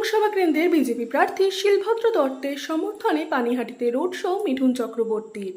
লোকসভা কেন্দ্রের বিজেপি প্রার্থী শিলভদ্র দত্তের সমর্থনে পানিহাটিতে রোড শো মিঠুন চক্রবর্তীর।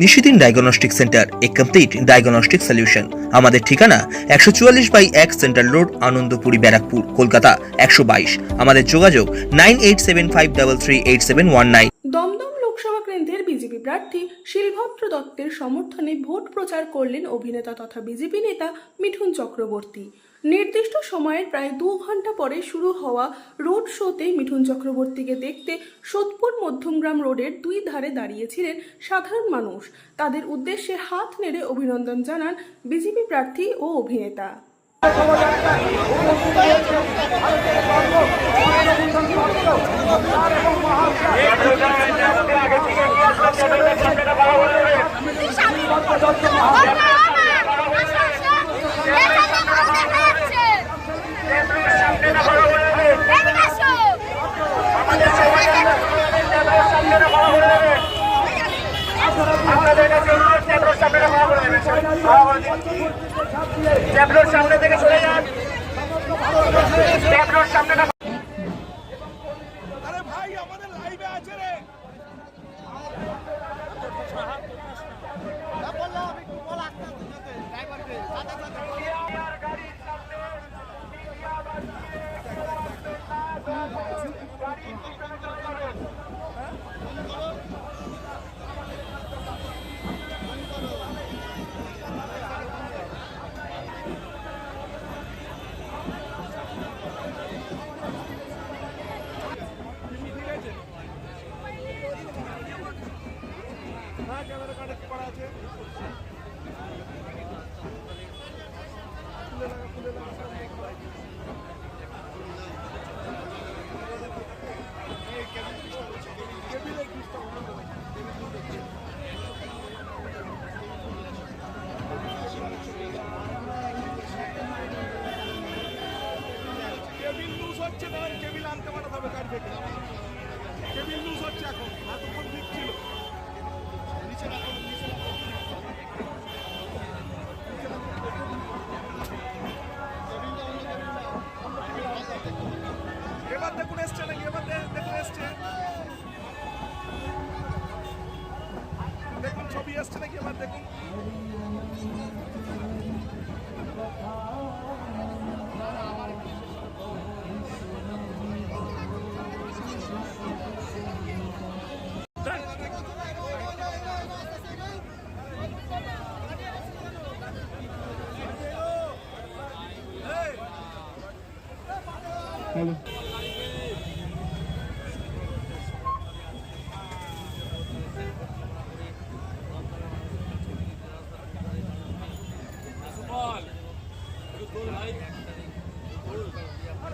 নিশিদিন ডায়াগনস্টিক সেন্টার এ কমপ্লিট ডায়াগনস্টিক সলিউশন আমাদের ঠিকানা একশো চুয়াল্লিশ বাই এক সেন্ট্রাল রোড আনন্দপুরি ব্যারাকপুর কলকাতা একশো বাইশ। আমাদের যোগাযোগ nine eight seven five double three eight seven one nine. Dum Dum Lok Sabha কেন্দ্রের বিজেপি প্রার্থী শিলভদ্র দত্তের সমর্থনে ভোট প্রচার করলেন অভিনেতা তথা বিজেপি নেতা মিঠুন চক্রবর্তী। নির্দিষ্ট সময়ের প্রায় দু ঘণ্টা পরে শুরু হওয়া রোড শোতে মিঠুন চক্রবর্তীকে দেখতে সোদপুর মধ্যমগ্রাম রোডের দুই ধারে দাঁড়িয়েছিলেন সাধারণ মানুষ। তাদের উদ্দেশ্যে হাত নেড়ে অভিনন্দন জানান বিজেপি প্রার্থী ও অভিনেতা। ট্যাবলোর সামনে থেকে সরে যান। ট্যাবলোর সামনে না আরে ভাই আমাদের লাইভে আছে রে। ক্যামেরা কানেক্ট করা আছে খুলে লাগা খুলে কেবিল লুজ হচ্ছে না কেবিল আনতে পাঠাতে হবে গাড়ি থেকে। কেবিল লুজ হচ্ছে এখন। এতক্ষণ দেখুন এসছে নাকি? এবার দেখুন এসছে। দেখুন ছবি এসছে নাকি? এবার দেখুন।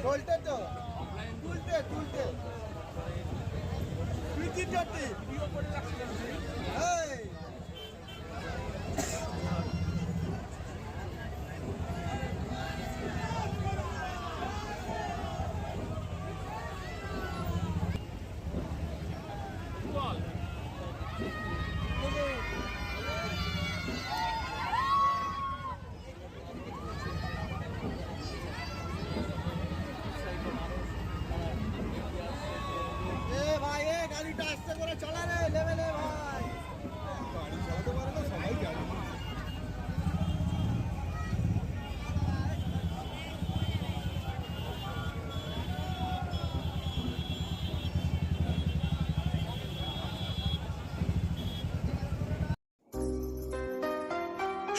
তুলতে তো। তুলতে তুলতে। তুই কি যাতে